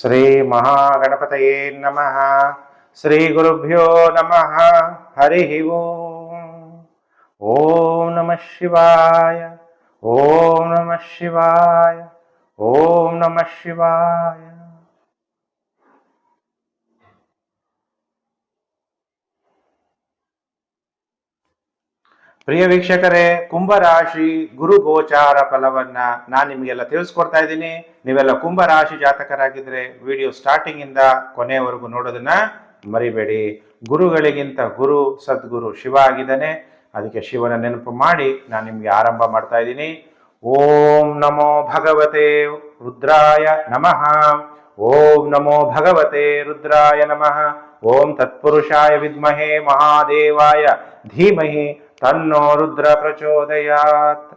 श्रीमहागणपतये नमः। श्रीगुरुभ्यो नमः। हरिः ॐ नमः शिवाय। ॐ नमः शिवाय। ॐ नमः शिवाय। ಪ್ರಿಯ ವೀಕ್ಷಕರೇ, ಕುಂಭರಾಶಿ ಗುರು ಗೋಚಾರ ಫಲವನ್ನ ನಾನು ನಿಮಗೆಲ್ಲ ತಿಳಿಸ್ಕೊಡ್ತಾ ಇದ್ದೀನಿ. ನೀವೆಲ್ಲ ಕುಂಭರಾಶಿ ಜಾತಕರಾಗಿದ್ರೆ ವಿಡಿಯೋ ಸ್ಟಾರ್ಟಿಂಗ್ ಇಂದ ಕೊನೆಯವರೆಗೂ ನೋಡೋದನ್ನ ಮರಿಬೇಡಿ. ಗುರುಗಳಿಗಿಂತ ಗುರು ಸದ್ಗುರು ಶಿವ ಆಗಿದ್ದಾನೆ. ಅದಕ್ಕೆ ಶಿವನ ನೆನಪು ಮಾಡಿ ನಾನು ನಿಮಗೆ ಆರಂಭ ಮಾಡ್ತಾ ಇದ್ದೀನಿ. ಓಂ ನಮೋ ಭಗವತೆ ರುದ್ರಾಯ ನಮಃ. ಓಂ ನಮೋ ಭಗವತೆ ರುದ್ರಾಯ ನಮಃ. ಓಂ ತತ್ಪುರುಷಾಯ ವಿದ್ಮಹೇ ಮಹಾದೇವಾಯ ಧೀಮಹಿ ತನ್ನೋ ರುದ್ರ ಪ್ರಚೋದಯಾತ್.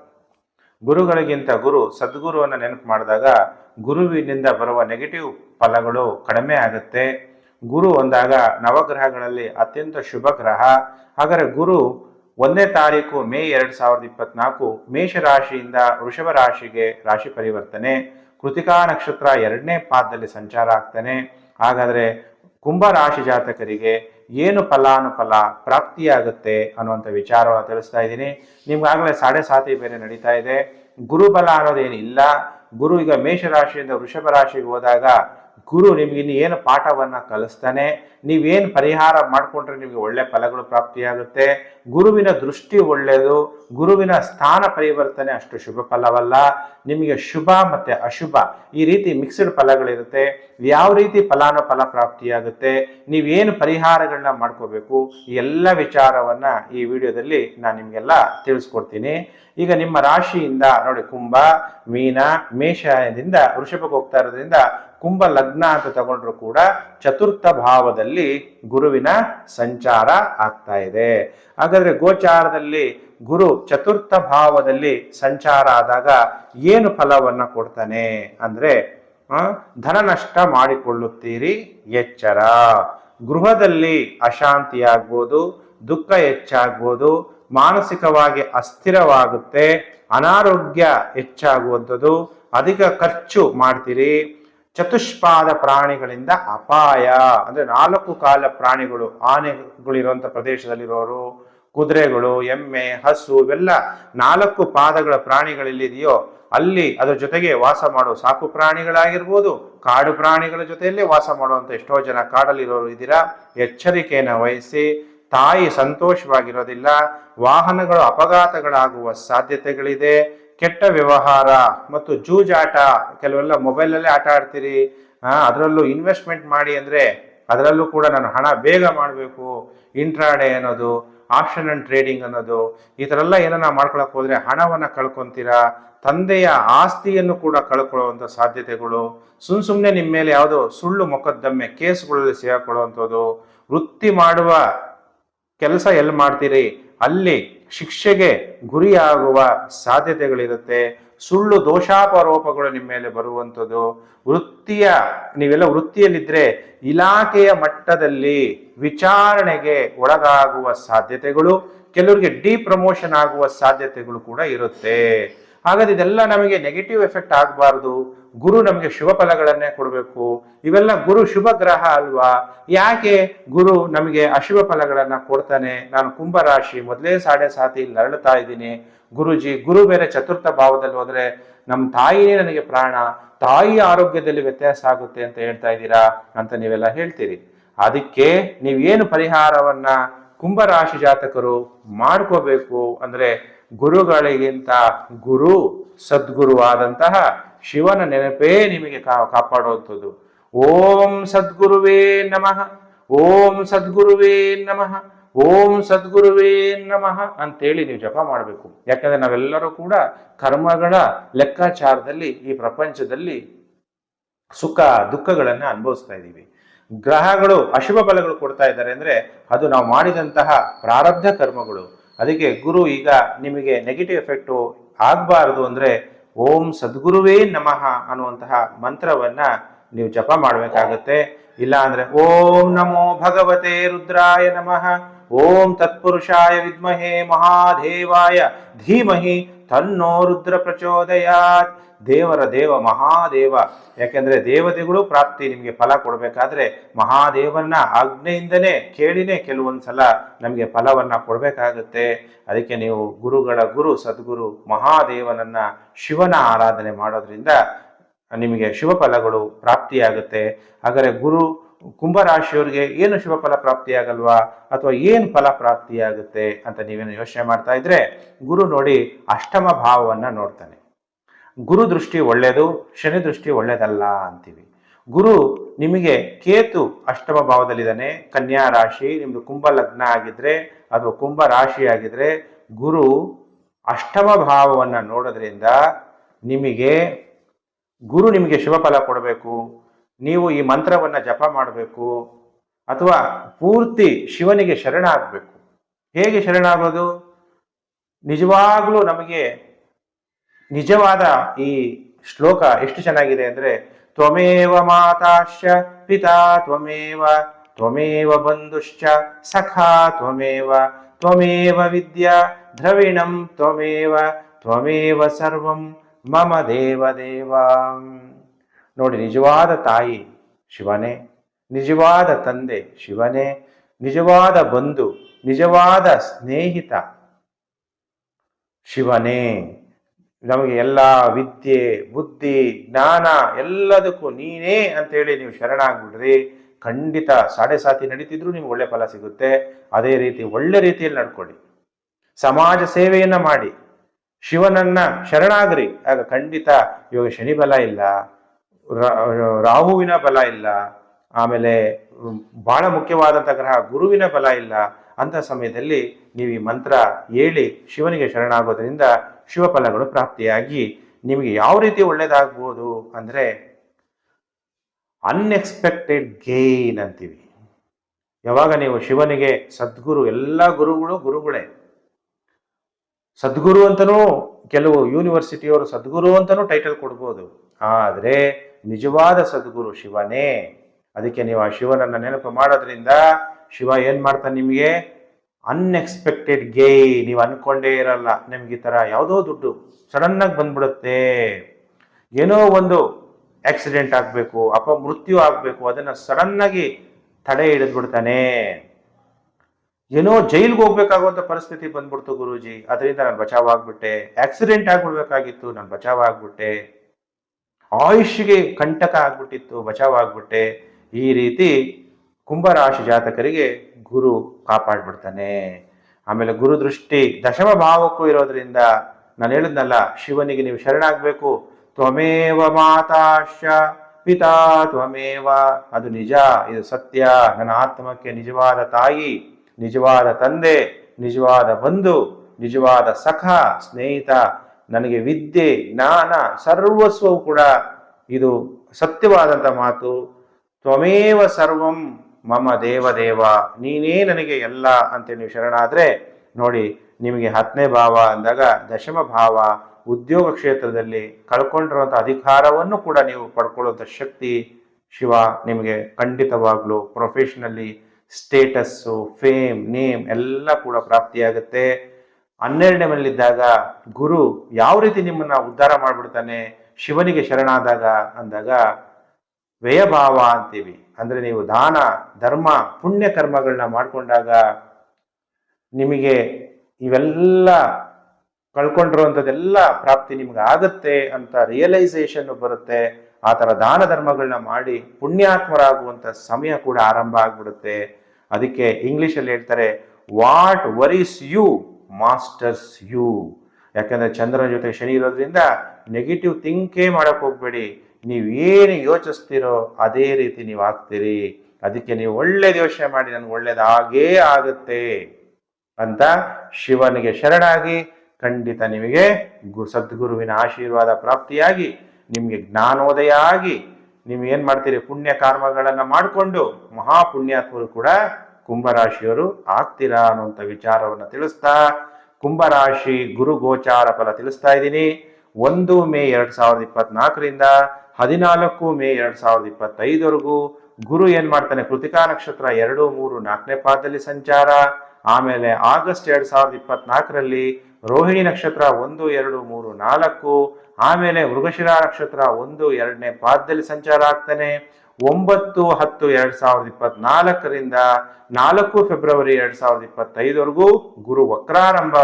ಗುರುಗಳಿಗಿಂತ ಗುರು ಸದ್ಗುರುವನ್ನು ನೆನಪು ಮಾಡಿದಾಗ ಗುರುವಿನಿಂದ ಬರುವ ನೆಗೆಟಿವ್ ಫಲಗಳು ಕಡಿಮೆ ಆಗುತ್ತೆ. ಗುರು ಅಂದಾಗ ನವಗ್ರಹಗಳಲ್ಲಿ ಅತ್ಯಂತ ಶುಭ ಗ್ರಹ. ಹಾಗಾದರೆ ಗುರು ಒಂದನೇ ತಾರೀಕು ಮೇ ಎರಡು ಸಾವಿರದ ಇಪ್ಪತ್ನಾಲ್ಕು ಮೇಷರಾಶಿಯಿಂದ ವೃಷಭ ರಾಶಿಗೆ ರಾಶಿ ಪರಿವರ್ತನೆ. ಕೃತಿಕಾ ನಕ್ಷತ್ರ ಎರಡನೇ ಪಾದದಲ್ಲಿ ಸಂಚಾರ ಆಗ್ತಾನೆ. ಹಾಗಾದರೆ ಕುಂಭ ರಾಶಿ ಜಾತಕರಿಗೆ ಏನು ಫಲಾನುಫಲ ಪ್ರಾಪ್ತಿಯಾಗುತ್ತೆ ಅನ್ನುವಂಥ ವಿಚಾರವನ್ನು ತಿಳಿಸ್ತಾ ಇದ್ದೀನಿ. ನಿಮ್ಗಾಗಲೇ ಸಾಡೆ ಸಾತಿ ಬೇರೆ ನಡೀತಾ ಇದೆ. ಗುರುಬಲ ಅನ್ನೋದೇನಿಲ್ಲ. ಗುರು ಈಗ ಮೇಷರಾಶಿಯಿಂದ ವೃಷಭ ರಾಶಿಗೆ ಹೋದಾಗ ಗುರು ನಿಮ್ಗೆ ಇನ್ನು ಏನು ಪಾಠವನ್ನ ಕಲಿಸ್ತಾನೆ, ನೀವೇನು ಪರಿಹಾರ ಮಾಡಿಕೊಂಡ್ರೆ ನಿಮಗೆ ಒಳ್ಳೆ ಫಲಗಳು ಪ್ರಾಪ್ತಿಯಾಗುತ್ತೆ. ಗುರುವಿನ ದೃಷ್ಟಿ ಒಳ್ಳೆಯದು, ಗುರುವಿನ ಸ್ಥಾನ ಪರಿವರ್ತನೆ ಅಷ್ಟು ಶುಭ ಫಲವಲ್ಲ. ನಿಮಗೆ ಶುಭ ಮತ್ತು ಅಶುಭ ಈ ರೀತಿ ಮಿಕ್ಸ್ಡ್ ಫಲಗಳಿರುತ್ತೆ. ಯಾವ ರೀತಿ ಫಲಾನುಫಲ ಪ್ರಾಪ್ತಿಯಾಗುತ್ತೆ, ನೀವೇನು ಪರಿಹಾರಗಳನ್ನ ಮಾಡ್ಕೋಬೇಕು ಎಲ್ಲ ವಿಚಾರವನ್ನ ಈ ವಿಡಿಯೋದಲ್ಲಿ ನಾನು ನಿಮಗೆಲ್ಲ ತಿಳಿಸ್ಕೊಡ್ತೀನಿ. ಈಗ ನಿಮ್ಮ ರಾಶಿಯಿಂದ ನೋಡಿ, ಕುಂಭ, ಮೀನ, ಮೇಷದಿಂದ ವೃಷಭಕ್ಕೆ ಹೋಗ್ತಾ ಇರೋದ್ರಿಂದ ಕುಂಭ ಲಗ್ನ ಅಂತ ತಗೊಂಡ್ರು ಕೂಡ ಚತುರ್ಥ ಭಾವದಲ್ಲಿ ಗುರುವಿನ ಸಂಚಾರ ಆಗ್ತಾ ಇದೆ. ಹಾಗಾದ್ರೆ ಗೋಚಾರದಲ್ಲಿ ಗುರು ಚತುರ್ಥ ಭಾವದಲ್ಲಿ ಸಂಚಾರ ಆದಾಗ ಏನು ಫಲವನ್ನ ಕೊಡ್ತಾನೆ ಅಂದ್ರೆ ಧನ ನಷ್ಟ ಮಾಡಿಕೊಳ್ಳುತ್ತೀರಿ ಎಚ್ಚರ. ಗೃಹದಲ್ಲಿ ಅಶಾಂತಿ ಆಗ್ಬೋದು, ದುಃಖ ಹೆಚ್ಚಾಗ್ಬೋದು, ಮಾನಸಿಕವಾಗಿ ಅಸ್ಥಿರವಾಗುತ್ತೆ, ಅನಾರೋಗ್ಯ ಹೆಚ್ಚಾಗುವಂಥದ್ದು, ಅಧಿಕ ಖರ್ಚು ಮಾಡ್ತೀರಿ. ಚತುಷ್ಪಾದ ಪ್ರಾಣಿಗಳಿಂದ ಅಪಾಯ. ಅಂದ್ರೆ ನಾಲ್ಕು ಕಾಲ ಪ್ರಾಣಿಗಳು ಆನೆಗಳಿರುವಂಥ ಪ್ರದೇಶದಲ್ಲಿರೋರು, ಕುದುರೆಗಳು, ಎಮ್ಮೆ, ಹಸು, ಇವೆಲ್ಲ ನಾಲ್ಕು ಪಾದಗಳ ಪ್ರಾಣಿಗಳಲ್ಲಿದೆಯೋ ಅಲ್ಲಿ ಅದರ ಜೊತೆಗೆ ವಾಸ ಮಾಡೋ ಸಾಕು ಪ್ರಾಣಿಗಳಾಗಿರ್ಬೋದು, ಕಾಡು ಪ್ರಾಣಿಗಳ ಜೊತೆಯಲ್ಲೇ ವಾಸ ಮಾಡುವಂಥ ಎಷ್ಟೋ ಜನ ಕಾಡಲ್ಲಿರೋರು ಇದ್ದೀರಾ? ಎಚ್ಚರಿಕೆಯನ್ನು ವಹಿಸಿ, ತಾಯಿ ಸಂತೋಷವಾಗಿರೋದಿಲ್ಲ, ವಾಹನಗಳು ಅಪಘಾತಗಳಾಗುವ ಸಾಧ್ಯತೆಗಳಿದೆ ಕೆಟ್ಟ ವ್ಯವಹಾರ ಮತ್ತು ಜೂಜಾಟ, ಕೆಲವೆಲ್ಲ ಮೊಬೈಲಲ್ಲೇ ಆಟ ಆಡ್ತೀರಿ ಅದರಲ್ಲೂ ಇನ್ವೆಸ್ಟ್ಮೆಂಟ್ ಮಾಡಿ ಅಂದರೆ ಅದರಲ್ಲೂ ಕೂಡ ನಾನು ಹಣ ಬೇಗ ಮಾಡಬೇಕು. ಇಂಟ್ರಾಡೆ ಅನ್ನೋದು ಆಪ್ಷನ್ ಅಂಡ್ ಟ್ರೇಡಿಂಗ್ ಅನ್ನೋದು, ಈ ಥರ ಎಲ್ಲ ಏನನ್ನ ಮಾಡ್ಕೊಳಕ್ ಹೋದರೆ ಹಣವನ್ನು ಕಳ್ಕೊಂತೀರಾ? ತಂದೆಯ ಆಸ್ತಿಯನ್ನು ಕೂಡ ಕಳ್ಕೊಳ್ಳುವಂಥ ಸಾಧ್ಯತೆಗಳು, ಸುಮ್ ಸುಮ್ಮನೆ ನಿಮ್ಮ ಮೇಲೆ ಯಾವುದೋ ಸುಳ್ಳು ಮೊಕದ್ದಮ್ಮೆ ಕೇಸ್ಗಳಲ್ಲಿ ಸಿಗಾಕೊಳ್ಳುವಂಥದ್ದು, ವೃತ್ತಿ ಮಾಡುವ ಕೆಲಸ ಎಲ್ಲಿ ಮಾಡ್ತೀರಿ? ಅಲ್ಲಿ ಶಿಕ್ಷೆಗೆ ಗುರಿಯಾಗುವ ಸಾಧ್ಯತೆಗಳಿರುತ್ತೆ. ಸುಳ್ಳು ದೋಷಾಪರೋಪಗಳು ನಿಮ್ಮ ಮೇಲೆ ಬರುವಂಥದ್ದು. ವೃತ್ತಿಯ, ನೀವೆಲ್ಲ ವೃತ್ತಿಯಲ್ಲಿದ್ರೆ ಇಲಾಖೆಯ ಮಟ್ಟದಲ್ಲಿ ವಿಚಾರಣೆಗೆ ಒಳಗಾಗುವ ಸಾಧ್ಯತೆಗಳು, ಕೆಲವರಿಗೆ ಡಿ ಪ್ರಮೋಷನ್ ಆಗುವ ಸಾಧ್ಯತೆಗಳು ಕೂಡ ಇರುತ್ತೆ. ಹಾಗಾದ್ರೆ ಇದೆಲ್ಲ ನಮಗೆ ನೆಗೆಟಿವ್ ಎಫೆಕ್ಟ್ ಆಗಬಾರ್ದು. ಗುರು ನಮಗೆ ಶುಭ ಫಲಗಳನ್ನೇ ಕೊಡಬೇಕು. ಇವೆಲ್ಲ ಗುರು ಶುಭ ಗ್ರಹ ಅಲ್ವಾ? ಯಾಕೆ ಗುರು ನಮಗೆ ಅಶುಭ ಫಲಗಳನ್ನ ಕೊಡ್ತಾನೆ? ನಾನು ಕುಂಭರಾಶಿ ಮೊದಲೇ ಸಾಡೆ ಸಾತಿ ನರಳುತ್ತಾ ಇದ್ದೀನಿ. ಗುರುಜಿ, ಗುರು ಬೇರೆ ಚತುರ್ಥ ಭಾವದಲ್ಲಿ ಹೋದ್ರೆ ನಮ್ಮ ತಾಯಿನೇ ನನಗೆ ಪ್ರಾಣ. ತಾಯಿ ಆರೋಗ್ಯದಲ್ಲಿ ವ್ಯತ್ಯಾಸ ಆಗುತ್ತೆ ಅಂತ ಹೇಳ್ತಾ ಇದ್ದೀರಾ ಅಂತ ನೀವೆಲ್ಲ ಹೇಳ್ತೀರಿ. ಅದಕ್ಕೆ ನೀವೇನು ಪರಿಹಾರವನ್ನ ಕುಂಭರಾಶಿ ಜಾತಕರು ಮಾಡ್ಕೋಬೇಕು ಅಂದ್ರೆ ಗುರುಗಳಿಗಿಂತ ಗುರು ಸದ್ಗುರುವಾದಂತಹ ಶಿವನ ನೆನಪೇ ನಿಮಗೆ ಕಾ, ಕಾಪಾಡುವಂಥದ್ದು. ಓಂ ಸದ್ಗುರುವೇ ನಮಃ, ಓಂ ಸದ್ಗುರುವೇ ನಮಃ, ಓಂ ಸದ್ಗುರುವೇ ನಮಃ ಅಂತೇಳಿ ನೀವು ಜಪ ಮಾಡಬೇಕು. ಯಾಕಂದ್ರೆ ನಾವೆಲ್ಲರೂ ಕೂಡ ಕರ್ಮಗಳ ಲೆಕ್ಕಾಚಾರದಲ್ಲಿ ಈ ಪ್ರಪಂಚದಲ್ಲಿ ಸುಖ, ದುಃಖಗಳನ್ನು ಅನುಭವಿಸ್ತಾ ಇದ್ದೀವಿ. ಗ್ರಹಗಳು ಅಶುಭ ಬಲಗಳು ಕೊಡ್ತಾ ಇದ್ದಾರೆ ಅಂದ್ರೆ ಅದು ನಾವು ಮಾಡಿದಂತಹ ಪ್ರಾರಬ್ಧ ಕರ್ಮಗಳು. ಅದಕ್ಕೆ ಗುರು ಈಗ ನಿಮಗೆ ನೆಗೆಟಿವ್ ಎಫೆಕ್ಟು ಆಗಬಾರದು ಅಂದರೆ ಓಂ ಸದ್ಗುರುವೇ ನಮಃ ಅನ್ನುವಂತಹ ಮಂತ್ರವನ್ನ ನೀವು ಜಪ ಮಾಡಬೇಕಾಗತ್ತೆ. ಇಲ್ಲ ಅಂದ್ರೆ ಓಂ ನಮೋ ಭಗವತೆ ರುದ್ರಾಯ ನಮಃ, ಓಂ ತತ್ಪುರುಷಾಯ ವಿದ್ಮಹೇ ಮಹಾದೇವಾಯ ಧೀಮಹಿ ತನ್ನೋ ರುದ್ರ ಪ್ರಚೋದಯಾತ್. ದೇವರ ದೇವ, ಮಹಾದೇವ. ಯಾಕೆಂದ್ರೆ ದೇವತೆಗಳು ಪ್ರಾಪ್ತಿ ನಿಮಗೆ ಫಲ ಕೊಡಬೇಕಾದ್ರೆ ಮಹಾದೇವನ ಆಜ್ಞೆಯಿಂದನೇ ಕೇಳಿನೇ ಕೆಲವೊಂದು ಸಲ ನಮಗೆ ಫಲವನ್ನ ಕೊಡಬೇಕಾಗುತ್ತೆ. ಅದಕ್ಕೆ ನೀವು ಗುರುಗಳ ಗುರು, ಸದ್ಗುರು, ಮಹಾದೇವನನ್ನ ಶಿವನ ಆರಾಧನೆ ಮಾಡೋದ್ರಿಂದ ನಿಮಗೆ ಶುಭ ಫಲಗಳು ಪ್ರಾಪ್ತಿಯಾಗುತ್ತೆ. ಹಾಗಾದರೆ ಗುರು ಕುಂಭರಾಶಿಯವರಿಗೆ ಏನು ಶುಭ ಫಲ ಪ್ರಾಪ್ತಿಯಾಗಲ್ವಾ? ಅಥವಾ ಏನು ಫಲ ಪ್ರಾಪ್ತಿಯಾಗುತ್ತೆ ಅಂತ ನೀವೇನು ಯೋಚನೆ ಮಾಡ್ತಾ ಇದ್ರೆ ಗುರು ನೋಡಿ ಅಷ್ಟಮ ಭಾವವನ್ನು ನೋಡ್ತಾನೆ. ಗುರು ದೃಷ್ಟಿ ಒಳ್ಳೆಯದು, ಶನಿ ದೃಷ್ಟಿ ಒಳ್ಳೆಯದಲ್ಲ ಅಂತೀವಿ. ಗುರು ನಿಮಗೆ ಕೇತು ಅಷ್ಟಮ ಭಾವದಲ್ಲಿದ್ದಾನೆ, ಕನ್ಯಾ ರಾಶಿ ನಿಮ್ಮದು ಕುಂಭ ಲಗ್ನ ಆಗಿದ್ರೆ ಅಥವಾ ಕುಂಭ ರಾಶಿ ಆಗಿದ್ರೆ ಗುರು ಅಷ್ಟಮ ಭಾವವನ್ನು ನೋಡೋದ್ರಿಂದ ನಿಮಗೆ, ಗುರು ನಿಮಗೆ ಶುಭ ಫಲ ಕೊಡಬೇಕು, ನೀವು ಈ ಮಂತ್ರವನ್ನು ಜಪ ಮಾಡಬೇಕು, ಅಥವಾ ಪೂರ್ತಿ ಶಿವನಿಗೆ ಶರಣ ಆಗಬೇಕು ಹೇಗೆ ಶರಣಾಗೋದು? ನಿಜವಾಗ್ಲೂ ನಮಗೆ ನಿಜವಾದ ಈ ಶ್ಲೋಕ ಎಷ್ಟು ಚೆನ್ನಾಗಿದೆ ಅಂದ್ರೆ, ತ್ವಮೇವ ಮಾತಾಶ್ಚ ಪಿತಾ ತ್ವಮೇವ ತ್ವಮೇವ ಬಂಧುಶ್ಚ ಸಖಾ ತ್ವಮೇವ ತ್ವಮೇವ ವಿದ್ಯಾ ದ್ರವಿಣಂ ತ್ವಮೇವ ತ್ವಮೇವ ಸರ್ವಂ ಮಮ ದೇವ ದೇವ ನೋಡಿ, ನಿಜವಾದ ತಾಯಿ ಶಿವನೇ, ನಿಜವಾದ ತಂದೆ ಶಿವನೇ, ನಿಜವಾದ ಬಂಧು, ನಿಜವಾದ ಸ್ನೇಹಿತ ಶಿವನೇ. ನಮಗೆ ಎಲ್ಲ ವಿದ್ಯೆ, ಬುದ್ಧಿ, ಜ್ಞಾನ ಎಲ್ಲದಕ್ಕೂ ನೀನೇ ಅಂತೇಳಿ ನೀವು ಶರಣಾಗ್ಬಿಡ್ರಿ. ಖಂಡಿತ ಸಾಡೆ ಸಾತಿ ನಡೀತಿದ್ರು ನಿಮ್ಗೆ ಒಳ್ಳೆ ಫಲ ಸಿಗುತ್ತೆ. ಅದೇ ರೀತಿ ಒಳ್ಳೆ ರೀತಿಯಲ್ಲಿ ನಡ್ಕೊಳ್ಳಿ. ಸಮಾಜ ಸೇವೆಯನ್ನ ಮಾಡಿ. ಶಿವನನ್ನ ಶರಣಾಗ್ರಿ. ಆಗ ಖಂಡಿತ ಇವಾಗ ಶನಿ ಬಲ ಇಲ್ಲ ರಾಹುವಿನ ಬಲ ಇಲ್ಲ, ಆಮೇಲೆ ಬಹಳ ಮುಖ್ಯವಾದಂಥ ಗ್ರಹ ಗುರುವಿನ ಬಲ ಇಲ್ಲ. ಅಂತ ಸಮಯದಲ್ಲಿ ನೀವು ಈ ಮಂತ್ರ ಹೇಳಿ ಶಿವನಿಗೆ ಶರಣಾಗೋದ್ರಿಂದ ಶಿವ ಫಲಗಳು ಪ್ರಾಪ್ತಿಯಾಗಿ ನಿಮಗೆ ಯಾವ ರೀತಿ ಒಳ್ಳೇದಾಗ್ಬೋದು ಅಂದರೆ ಅನ್ಎಕ್ಸ್ಪೆಕ್ಟೆಡ್ ಗೇನ್ ಅಂತೀವಿ. ಯಾವಾಗ ನೀವು ಶಿವನಿಗೆ ಸದ್ಗುರು, ಎಲ್ಲ ಗುರುಗಳು ಗುರುಗಳೇ. ಸದ್ಗುರು ಅಂತನೂ ಕೆಲವು ಯೂನಿವರ್ಸಿಟಿಯವರು ಸದ್ಗುರು ಅಂತನೂ ಟೈಟಲ್ ಕೊಡ್ಬೋದು. ಆದರೆ ನಿಜವಾದ ಸದ್ಗುರು ಶಿವನೇ. ಅದಕ್ಕೆ ನೀವು ಆ ಶಿವನನ್ನು ನೆನಪು ಮಾಡೋದ್ರಿಂದ ಶಿವ ಏನು ಮಾಡ್ತಾನೆ ನಿಮಗೆ? ಅನ್ಎಕ್ಸ್ಪೆಕ್ಟೆಡ್ ಗೇ ನೀವು ಅನ್ಕೊಂಡೇ ಇರಲ್ಲ. ನಿಮ್ಗೆ ಈ ಥರ ಯಾವುದೋ ದುಡ್ಡು ಸಡನ್ ಆಗಿ ಬಂದ್ಬಿಡುತ್ತೆ. ಏನೋ ಒಂದು ಆಕ್ಸಿಡೆಂಟ್ ಆಗಬೇಕು, ಅಪ ಮೃತ್ಯು ಆಗಬೇಕು, ಅದನ್ನ ಸಡನ್ ಆಗಿ ತಡೆ ಹಿಡಿದ್ಬಿಡ್ತಾನೆ. ಏನೋ ಜೈಲ್ಗೆ ಹೋಗ್ಬೇಕಾಗುವಂಥ ಪರಿಸ್ಥಿತಿ ಬಂದ್ಬಿಡ್ತು ಗುರೂಜಿ. ಅದರಿಂದ ನಾನು ಬಚಾವ್ ಆಗ್ಬಿಟ್ಟೆ. ಆಕ್ಸಿಡೆಂಟ್ ಆಗ್ಬಿಡ್ಬೇಕಾಗಿತ್ತು, ನಾನು ಬಚಾವ್ ಆಗ್ಬಿಟ್ಟೆ. ಆಯುಷ್ಗೆ ಕಂಟಕ ಆಗ್ಬಿಟ್ಟಿತ್ತು, ಬಚಾವ್ ಆಗ್ಬಿಟ್ಟೆ. ಈ ರೀತಿ ಕುಂಭರಾಶಿ ಜಾತಕರಿಗೆ ಗುರು ಕಾಪಾಡ್ಬಿಡ್ತಾನೆ. ಆಮೇಲೆ ಗುರು ದೃಷ್ಟಿ ದಶಮ ಭಾವಕ್ಕೂ ಇರೋದ್ರಿಂದ ನಾನು ಹೇಳಿದ್ನಲ್ಲ, ಶಿವನಿಗೆ ನೀವು ಶರಣಾಗಬೇಕು. ತ್ವಮೇವ ಮಾತಾಶ ಪಿತಾ ತ್ವಮೇವ. ಅದು ನಿಜ, ಇದು ಸತ್ಯ. ನನ್ನ ಆತ್ಮಕ್ಕೆ ನಿಜವಾದ ತಾಯಿ, ನಿಜವಾದ ತಂದೆ, ನಿಜವಾದ ಬಂಧು, ನಿಜವಾದ ಸಖ, ಸ್ನೇಹಿತ, ನನಗೆ ವಿದ್ಯೆ, ಜ್ಞಾನ, ಸರ್ವಸ್ವವು ಕೂಡ ಇದು ಸತ್ಯವಾದಂಥ ಮಾತು. ತ್ವಮೇವ ಸರ್ವಂ ಮಮ ದೇವದೇವ ನೀನೇ ನನಗೆ ಎಲ್ಲ ಅಂತ ನೀವು ಶರಣಾದರೆ ನೋಡಿ ನಿಮಗೆ ಹತ್ತನೇ ಭಾವ ಅಂದಾಗ ದಶಮ ಭಾವ, ಉದ್ಯೋಗ ಕ್ಷೇತ್ರದಲ್ಲಿ ಕಳ್ಕೊಂಡಿರುವಂಥ ಅಧಿಕಾರವನ್ನು ಕೂಡ ನೀವು ಪಡ್ಕೊಳ್ಳುವಂಥ ಶಕ್ತಿ ಶಿವ ನಿಮಗೆ ಖಂಡಿತವಾಗ್ಲೂ ಪ್ರೊಫೆಷನಲ್ಲಿ ಸ್ಟೇಟಸ್ಸು ಫೇಮ್ ನೇಮ್ ಎಲ್ಲ ಕೂಡ ಪ್ರಾಪ್ತಿಯಾಗುತ್ತೆ. ಹನ್ನೆರಡನೇ ಮನೆಯಲ್ಲಿದ್ದಾಗ ಗುರು ಯಾವ ರೀತಿ ನಿಮ್ಮನ್ನ ಉದ್ಧಾರ ಮಾಡಿಬಿಡ್ತಾನೆ, ಶಿವನಿಗೆ ಶರಣಾದಾಗ ಅಂದಾಗ ವ್ಯಯಭಾವ ಅಂತೀವಿ. ಅಂದ್ರೆ ನೀವು ದಾನ, ಧರ್ಮ, ಪುಣ್ಯ ಕರ್ಮಗಳನ್ನ ಮಾಡ್ಕೊಂಡಾಗ ನಿಮಗೆ ಇವೆಲ್ಲ ಕಳ್ಕೊಂಡಿರುವಂಥದ್ದೆಲ್ಲ ಪ್ರಾಪ್ತಿ ನಿಮ್ಗೆ ಆಗತ್ತೆ ಅಂತ ರಿಯಲೈಸೇಷನ್ ಬರುತ್ತೆ. ಆ ಥರ ದಾನ ಧರ್ಮಗಳನ್ನ ಮಾಡಿ ಪುಣ್ಯಾತ್ಮರಾಗುವಂಥ ಸಮಯ ಕೂಡ ಆರಂಭ ಆಗ್ಬಿಡುತ್ತೆ. ಅದಕ್ಕೆ ಇಂಗ್ಲೀಷಲ್ಲಿ ಹೇಳ್ತಾರೆ what worries you masters you ಯಾಕಂದ್ರೆ ಚಂದ್ರನ ಜೊತೆ ಶನಿ ಇರೋದ್ರಿಂದ ನೆಗೆಟಿವ್ ಥಿಂಕೇ ಮಾಡೋಕೆ ಹೋಗ್ಬೇಡಿ. ನೀವು ಏನು ಯೋಚಿಸ್ತೀರೋ ಅದೇ ರೀತಿ ನೀವು ಆಗ್ತೀರಿ. ಅದಕ್ಕೆ ನೀವು ಒಳ್ಳೇದು ಯೋಚನೆ ಮಾಡಿ, ನನ್ಗೆ ಒಳ್ಳೇದಾಗೇ ಆಗುತ್ತೆ ಅಂತ ಶಿವನಿಗೆ ಶರಣಾಗಿ ಖಂಡಿತ ನಿಮಗೆ ಗು, ಸದ್ಗುರುವಿನ ಆಶೀರ್ವಾದ ಪ್ರಾಪ್ತಿಯಾಗಿ, ನಿಮಗೆ ಜ್ಞಾನೋದಯ ಆಗಿ ನೀವು ಏನು ಮಾಡ್ತೀರಿ? ಪುಣ್ಯ ಕಾರ್ಮಗಳನ್ನು ಮಾಡಿಕೊಂಡು ಮಹಾಪುಣ್ಯಾತ್ಮರು ಕೂಡ ಕುಂಭರಾಶಿಯವರು ಆಗ್ತೀರಾ ಅನ್ನುವಂಥ ವಿಚಾರವನ್ನು ತಿಳಿಸ್ತಾ ಕುಂಭರಾಶಿ ಗುರು ಗೋಚಾರ ಫಲ ತಿಳಿಸ್ತಾ ಇದ್ದೀನಿ. ಒಂದು ಮೇ ಎರಡ್ ಸಾವಿರದ ಇಪ್ಪತ್ನಾಲ್ಕರಿಂದ ಹದಿನಾಲ್ಕು ಮೇ ಎರಡ್ ಸಾವಿರದ ಇಪ್ಪತ್ತೈದವರೆಗೂ ಗುರು ಏನ್ ಮಾಡ್ತಾನೆ? ಕೃತಿಕಾ ನಕ್ಷತ್ರ ಎರಡು, ಮೂರು, ನಾಲ್ಕನೇ ಪಾದದಲ್ಲಿ ಸಂಚಾರ. ಆಮೇಲೆ ಆಗಸ್ಟ್ ಎರಡ್ ಸಾವಿರದ ಇಪ್ಪತ್ನಾಲ್ಕರಲ್ಲಿ ರೋಹಿಣಿ ನಕ್ಷತ್ರ ಒಂದು, ಎರಡು, ಮೂರು, ನಾಲ್ಕು. ಆಮೇಲೆ ಮೃಗಶಿರಾ ನಕ್ಷತ್ರ ಒಂದು, ಎರಡನೇ ಪಾದದಲ್ಲಿ ಸಂಚಾರ ಆಗ್ತಾನೆ. ಒಂಬತ್ತು, ಹತ್ತು ಎರಡ್ ಸಾವಿರದ ಇಪ್ಪತ್ನಾಲ್ಕರಿಂದ ನಾಲ್ಕು ಫೆಬ್ರವರಿ ಎರಡ್ ಸಾವಿರದ ಇಪ್ಪತ್ತೈದವರೆಗೂ ಗುರು ವಕ್ರಾರಂಭ.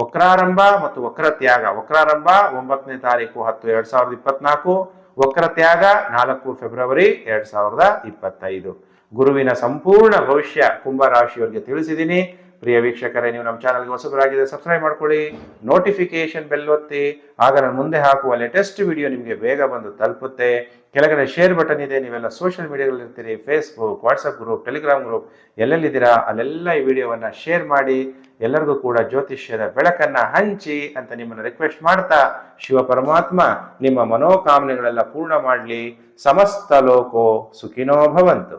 ವಕ್ರಾರಂಭ ಮತ್ತು ವಕ್ರ ತ್ಯಾಗ ವಕ್ರಾರಂಭ ಒಂಬತ್ತನೇ ತಾರೀಕು ಹತ್ತು ಎರಡ್ ಸಾವಿರದ ಇಪ್ಪತ್ನಾಲ್ಕು. ವಕ್ರ ತ್ಯಾಗ ನಾಲ್ಕು ಫೆಬ್ರವರಿ ಎರಡ್ ಸಾವಿರದ ಇಪ್ಪತ್ತೈದು. ಗುರುವಿನ ಸಂಪೂರ್ಣ ಭವಿಷ್ಯ ಕುಂಭ ರಾಶಿಯವರಿಗೆ ತಿಳಿಸಿದ್ದೀನಿ. ಪ್ರಿಯ ವೀಕ್ಷಕರೇ, ನೀವು ನಮ್ಮ ಚಾನಲ್ಗೆ ಹೊಸಬರಾಗಿದೆ ಸಬ್ಸ್ಕ್ರೈಬ್ ಮಾಡ್ಕೊಳ್ಳಿ ನೋಟಿಫಿಕೇಶನ್ ಬೆಲ್ ಒತ್ತಿ, ಆಗ ನಾನು ಮುಂದೆ ಹಾಕುವ ಲೇಟೆಸ್ಟ್ ವಿಡಿಯೋ ನಿಮಗೆ ಬೇಗ ಬಂದು ತಲುಪುತ್ತೆ. ಕೆಳಗಡೆ ಶೇರ್ ಬಟನ್ ಇದೆ, ನೀವೆಲ್ಲ ಸೋಷಿಯಲ್ ಮೀಡಿಯಾಗಳಲ್ಲಿ ಇರ್ತೀರಿ Facebook WhatsApp group Telegram group ಎಲ್ಲೆಲ್ಲಿದ್ದೀರಾ, ಅಲ್ಲೆಲ್ಲ ಈ ವಿಡಿಯೋವನ್ನು ಶೇರ್ ಮಾಡಿ, ಎಲ್ಲರಿಗೂ ಕೂಡ ಜ್ಯೋತಿಷ್ಯದ ಬೆಳಕನ್ನು ಹಂಚಿ ಅಂತ ನಿಮ್ಮನ್ನು ರಿಕ್ವೆಸ್ಟ್ ಮಾಡ್ತಾ, ಶಿವ ಪರಮಾತ್ಮ ನಿಮ್ಮ ಮನೋಕಾಮನೆಗಳೆಲ್ಲ ಪೂರ್ಣ ಮಾಡಲಿ. ಸಮಸ್ತ ಲೋಕೋ ಸುಖಿನೋ ಭವಂತು.